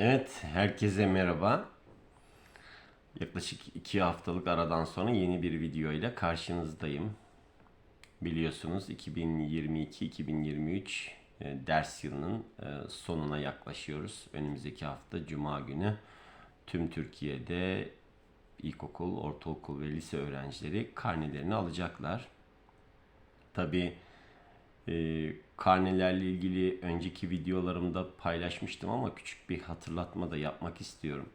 Evet, herkese merhaba. Yaklaşık iki haftalık aradan sonra yeni bir video ile karşınızdayım. Biliyorsunuz 2022-2023 e, ders yılının e, sonuna yaklaşıyoruz. Önümüzdeki hafta Cuma günü tüm Türkiye'de ilkokul, ortaokul ve lise öğrencileri karnelerini alacaklar. Tabii e, karnelerle ilgili önceki videolarımda paylaşmıştım ama küçük bir hatırlatma da yapmak istiyorum.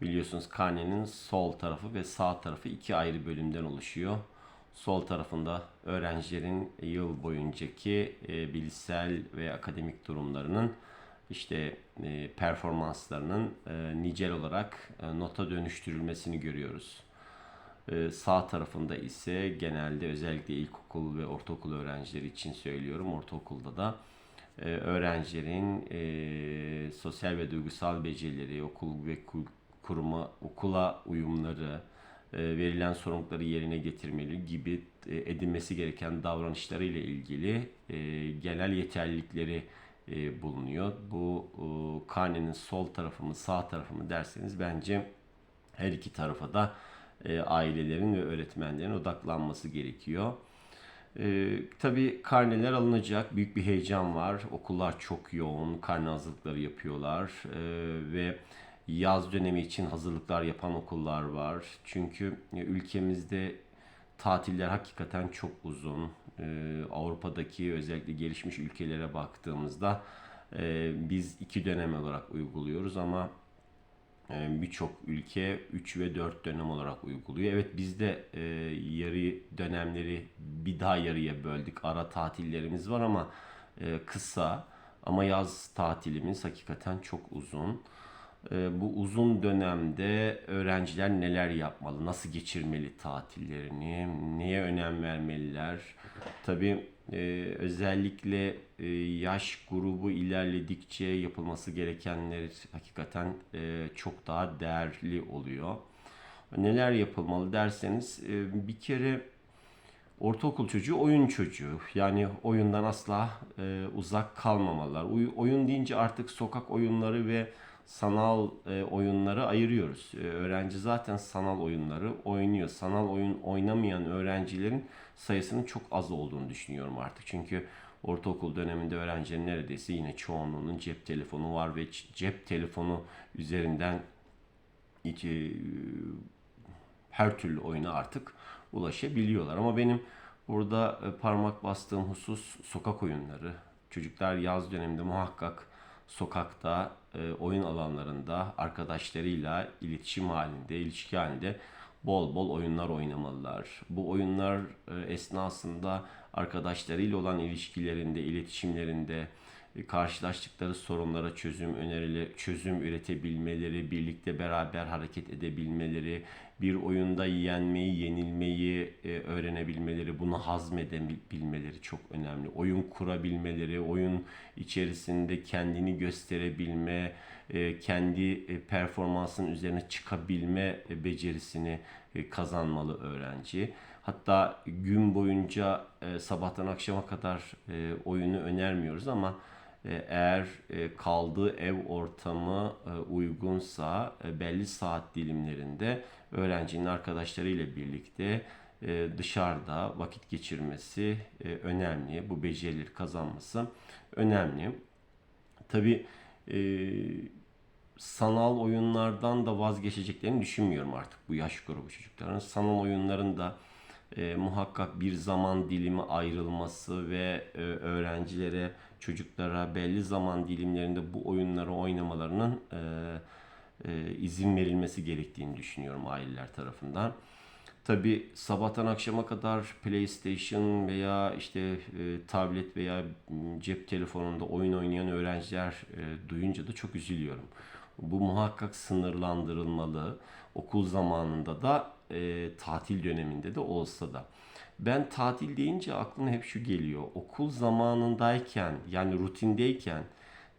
Biliyorsunuz karnenin sol tarafı ve sağ tarafı iki ayrı bölümden oluşuyor. Sol tarafında öğrencilerin yıl boyuncaki e, ve akademik durumlarının işte e, performanslarının e, nicel olarak e, nota dönüştürülmesini görüyoruz. Ee, sağ tarafında ise genelde özellikle ilkokul ve ortaokul öğrencileri için söylüyorum. Ortaokulda da e, öğrencilerin e, sosyal ve duygusal becerileri, okul ve ku- kuruma, okula uyumları, e, verilen sorumlulukları yerine getirmeli gibi edinmesi gereken davranışları ile ilgili genel yeterlilikleri bulunuyor. Bu e, karnenin sol tarafı mı sağ tarafı mı derseniz bence her iki tarafa da e, ailelerin ve öğretmenlerin odaklanması gerekiyor. E, tabii karneler alınacak. Büyük bir heyecan var. Okullar çok yoğun. Karne hazırlıkları yapıyorlar. E, ve yaz dönemi için hazırlıklar yapan okullar var. Çünkü e, ülkemizde tatiller hakikaten çok uzun. E, Avrupa'daki özellikle gelişmiş ülkelere baktığımızda e, biz iki dönem olarak uyguluyoruz ama birçok ülke 3 ve 4 dönem olarak uyguluyor. Evet biz de e, yarı dönemleri bir daha yarıya böldük. Ara tatillerimiz var ama e, kısa. Ama yaz tatilimiz hakikaten çok uzun. E, bu uzun dönemde öğrenciler neler yapmalı, nasıl geçirmeli tatillerini, neye önem vermeliler? Tabii e, özellikle e, yaş grubu ilerledikçe yapılması gerekenler hakikaten e, çok daha değerli oluyor. Neler yapılmalı derseniz e, bir kere ortaokul çocuğu oyun çocuğu. Yani oyundan asla e, uzak kalmamalılar. Oy- oyun deyince artık sokak oyunları ve sanal e, oyunları ayırıyoruz. E, öğrenci zaten sanal oyunları oynuyor. Sanal oyun oynamayan öğrencilerin sayısının çok az olduğunu düşünüyorum artık. Çünkü ortaokul döneminde öğrencilerin neredeyse yine çoğunluğunun cep telefonu var ve cep telefonu üzerinden hiç, e, her türlü oyuna artık ulaşabiliyorlar. Ama benim burada e, parmak bastığım husus sokak oyunları. Çocuklar yaz döneminde muhakkak sokakta, e, oyun alanlarında arkadaşlarıyla iletişim halinde, ilişki halinde bol bol oyunlar oynamalılar. Bu oyunlar e, esnasında arkadaşlarıyla olan ilişkilerinde, iletişimlerinde e, karşılaştıkları sorunlara çözüm önerileri, çözüm üretebilmeleri, birlikte beraber hareket edebilmeleri, bir oyunda yenmeyi, yenilmeyi e, öğrenebilmeleri, bunu hazmedebilmeleri çok önemli. Oyun kurabilmeleri, oyun içerisinde kendini gösterebilme, e, kendi e, performansının üzerine çıkabilme becerisini kazanmalı öğrenci. Hatta gün boyunca e, sabahtan akşama kadar oyunu önermiyoruz ama eğer e, kaldığı ev ortamı e, uygunsa e, belli saat dilimlerinde öğrencinin arkadaşlarıyla birlikte e, dışarıda vakit geçirmesi e, önemli. Bu becerileri kazanması önemli. Tabii e, sanal oyunlardan da vazgeçeceklerini düşünmüyorum artık bu yaş grubu çocukların. Sanal oyunların da e, muhakkak bir zaman dilimi ayrılması ve e, öğrencilere, çocuklara belli zaman dilimlerinde bu oyunları oynamalarının e, e, izin verilmesi gerektiğini düşünüyorum aileler tarafından. Tabi sabahtan akşama kadar PlayStation veya işte e, tablet veya cep telefonunda oyun oynayan öğrenciler e, duyunca da çok üzülüyorum. Bu muhakkak sınırlandırılmalı. Okul zamanında da e, tatil döneminde de olsa da. Ben tatil deyince aklıma hep şu geliyor. Okul zamanındayken yani rutindeyken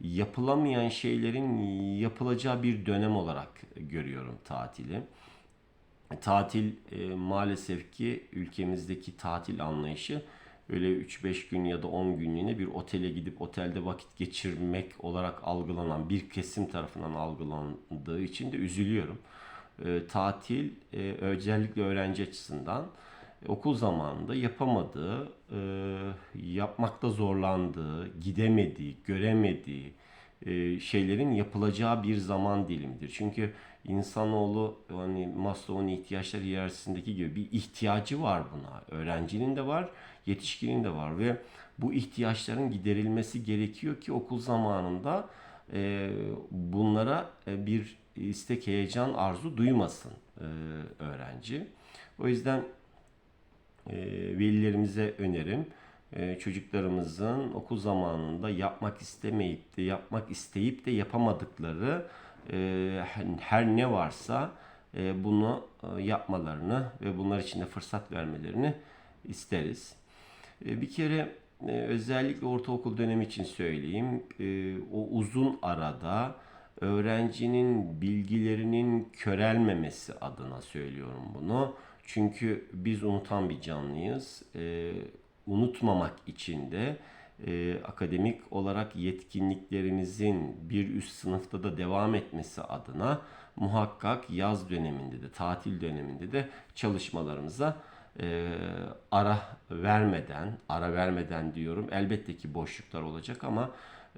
yapılamayan şeylerin yapılacağı bir dönem olarak görüyorum tatili. Tatil e, maalesef ki ülkemizdeki tatil anlayışı öyle 3-5 gün ya da 10 günlüğüne bir otele gidip otelde vakit geçirmek olarak algılanan bir kesim tarafından algılandığı için de üzülüyorum. E, tatil e, özellikle öğrenci açısından e, okul zamanında yapamadığı, e, yapmakta zorlandığı, gidemediği, göremediği e, şeylerin yapılacağı bir zaman dilimidir. Çünkü insanoğlu hani Maslow'un ihtiyaçları hiyerarşisindeki gibi bir ihtiyacı var buna. Öğrencinin de var, yetişkinin de var ve bu ihtiyaçların giderilmesi gerekiyor ki okul zamanında e, bunlara bir istek, heyecan, arzu duymasın e, öğrenci. O yüzden e, velilerimize önerim e, çocuklarımızın okul zamanında yapmak istemeyip de yapmak isteyip de yapamadıkları e, her ne varsa e, bunu e, yapmalarını ve bunlar için de fırsat vermelerini isteriz. E, bir kere e, özellikle ortaokul dönemi için söyleyeyim. E, o uzun arada öğrencinin bilgilerinin körelmemesi adına söylüyorum bunu. Çünkü biz unutan bir canlıyız. E, unutmamak için de e, akademik olarak yetkinliklerimizin bir üst sınıfta da devam etmesi adına muhakkak yaz döneminde de tatil döneminde de çalışmalarımıza e, ara vermeden, ara vermeden diyorum elbette ki boşluklar olacak ama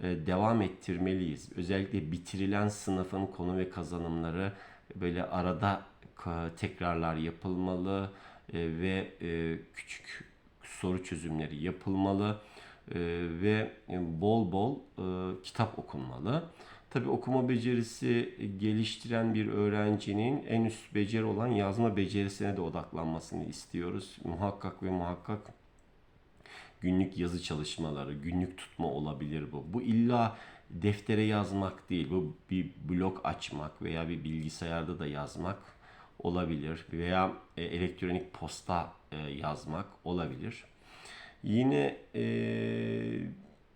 e, devam ettirmeliyiz. Özellikle bitirilen sınıfın konu ve kazanımları böyle arada tekrarlar yapılmalı e, ve e, küçük soru çözümleri yapılmalı e, ve bol bol e, kitap okunmalı. Tabii okuma becerisi geliştiren bir öğrencinin en üst beceri olan yazma becerisine de odaklanmasını istiyoruz. Muhakkak ve muhakkak günlük yazı çalışmaları, günlük tutma olabilir bu. Bu illa deftere yazmak değil, bu bir blog açmak veya bir bilgisayarda da yazmak olabilir veya e, elektronik posta e, yazmak olabilir. Yine e,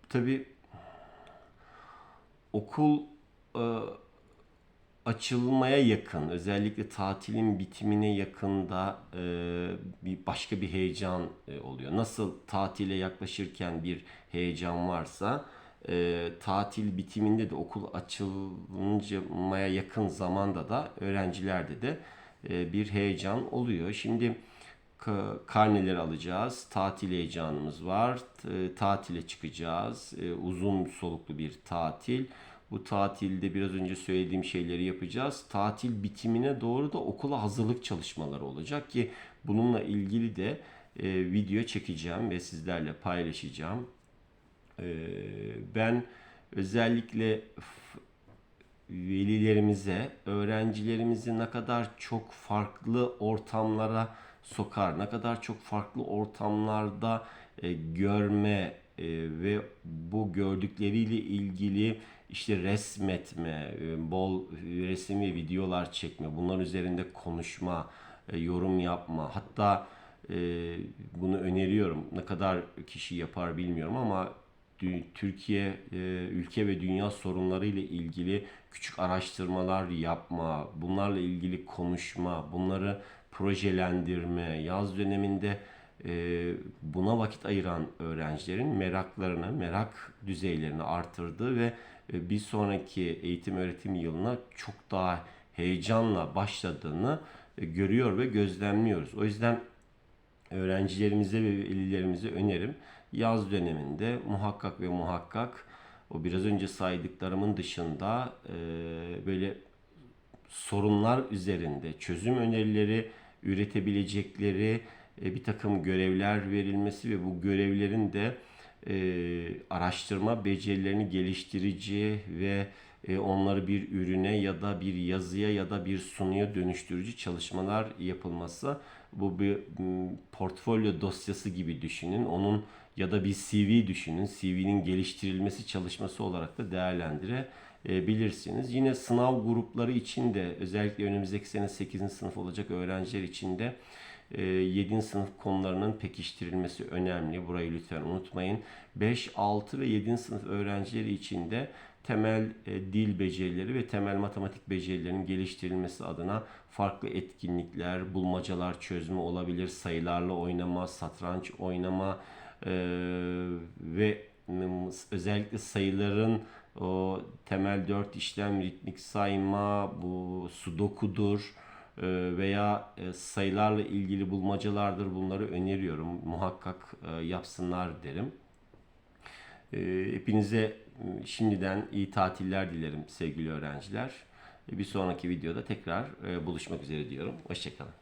tabi okul e, açılmaya yakın, özellikle tatilin bitimine yakında e, bir başka bir heyecan e, oluyor. Nasıl tatile yaklaşırken bir heyecan varsa, e, tatil bitiminde de okul açılmaya yakın zamanda da öğrencilerde de e, bir heyecan oluyor. Şimdi karneleri alacağız. Tatil heyecanımız var. Tatile çıkacağız. E, uzun soluklu bir tatil. Bu tatilde biraz önce söylediğim şeyleri yapacağız. Tatil bitimine doğru da okula hazırlık çalışmaları olacak ki bununla ilgili de e, video çekeceğim ve sizlerle paylaşacağım. E, ben özellikle velilerimize, öğrencilerimizi ne kadar çok farklı ortamlara sokar, ne kadar çok farklı ortamlarda e, görme e, ve bu gördükleriyle ilgili işte resmetme, e, bol resim ve videolar çekme, bunların üzerinde konuşma, e, yorum yapma, hatta e, bunu öneriyorum. Ne kadar kişi yapar bilmiyorum ama Türkiye e, ülke ve dünya sorunları ile ilgili küçük araştırmalar yapma, bunlarla ilgili konuşma, bunları projelendirme, yaz döneminde e, buna vakit ayıran öğrencilerin meraklarını, merak düzeylerini artırdığı ve e, bir sonraki eğitim öğretim yılına çok daha heyecanla başladığını görüyor ve gözlemliyoruz. O yüzden öğrencilerimize ve velilerimize önerim yaz döneminde muhakkak ve muhakkak o biraz önce saydıklarımın dışında e, böyle sorunlar üzerinde çözüm önerileri üretebilecekleri e, bir takım görevler verilmesi ve bu görevlerin de e, araştırma becerilerini geliştirici ve e, onları bir ürüne ya da bir yazıya ya da bir sunuya dönüştürücü çalışmalar yapılması bu bir portfolyo dosyası gibi düşünün. Onun ya da bir CV düşünün. CV'nin geliştirilmesi çalışması olarak da değerlendirebilirsiniz. Yine sınav grupları için de özellikle önümüzdeki sene 8. sınıf olacak öğrenciler için de 7. E, sınıf konularının pekiştirilmesi önemli. Burayı lütfen unutmayın. 5, 6 ve 7. sınıf öğrencileri için de temel e, dil becerileri ve temel matematik becerilerinin geliştirilmesi adına farklı etkinlikler, bulmacalar çözme olabilir, sayılarla oynama, satranç oynama, Ee, ve özellikle sayıların o temel dört işlem, ritmik sayma, bu sudokudur e, veya e, sayılarla ilgili bulmacalardır bunları öneriyorum. Muhakkak e, yapsınlar derim. E, Hepinize şimdiden iyi tatiller dilerim sevgili öğrenciler. Bir sonraki videoda tekrar e, buluşmak üzere diyorum. Hoşçakalın.